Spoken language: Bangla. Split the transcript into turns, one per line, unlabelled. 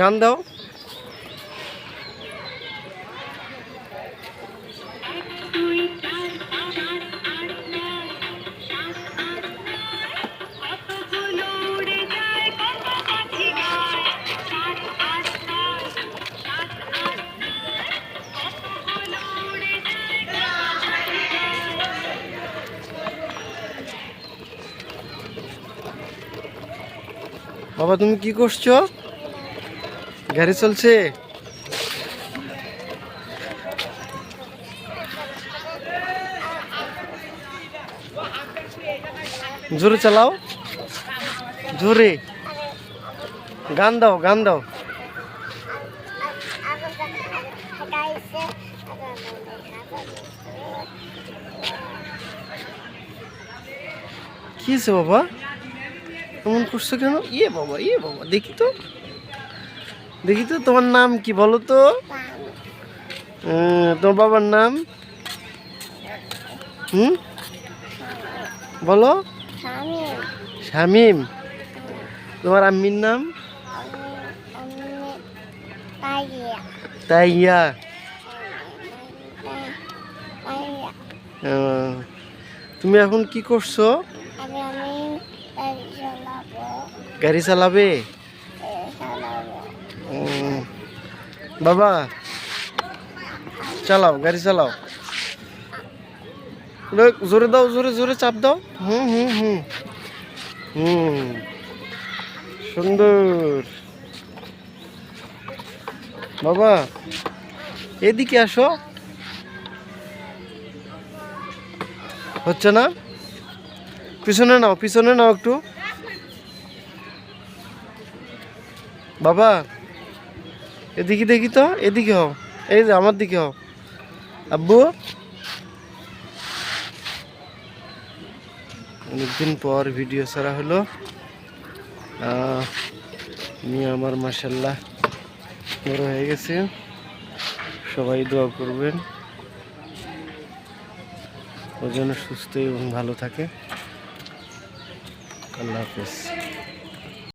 গান দাও। বাবা তুমি কি করছ? গাড়ি চলছে? জোরে চালাও। জোরে। গান দাও গান দাও। কি বাবা? এমন করছ কেন? ইয়ে বাবা ইয়ে বাবা, দেখি তো। দেখি তো তোমার নাম কি বলো তো? তোমার বাবার নাম? হুম? বলো। শামিম। তোমার আম্মির নাম? তাইয়া। তুমি এখন কি করছ?
গাড়ি চালাবো
গাড়ি চালাবে
এ চালাবো
উম, বাবা। চালাও, গাড়ি চালাও। জোরে দাও, জোরে জোরে চাপ দাও। হুম হুম হুম। হুম। সুন্দর। বাবা, এদিকে আসো। হচ্ছে না? পিছনে নাও পিছনে নাও একটু। বাবা। এদিকে দেখি তো এদিকে হও। এই যে আমার দিকে হও। আব্বু? অনেকদিন পর ভিডিও ছাড়া হলো। আহ, মেয়ে আমার মাসাল্লাহ বড় হয়ে গেছে। সবাই দোয়া করবেন। ও যেন সুস্থ এবং ভালো থাকে। আল্লাহ হাফেজ।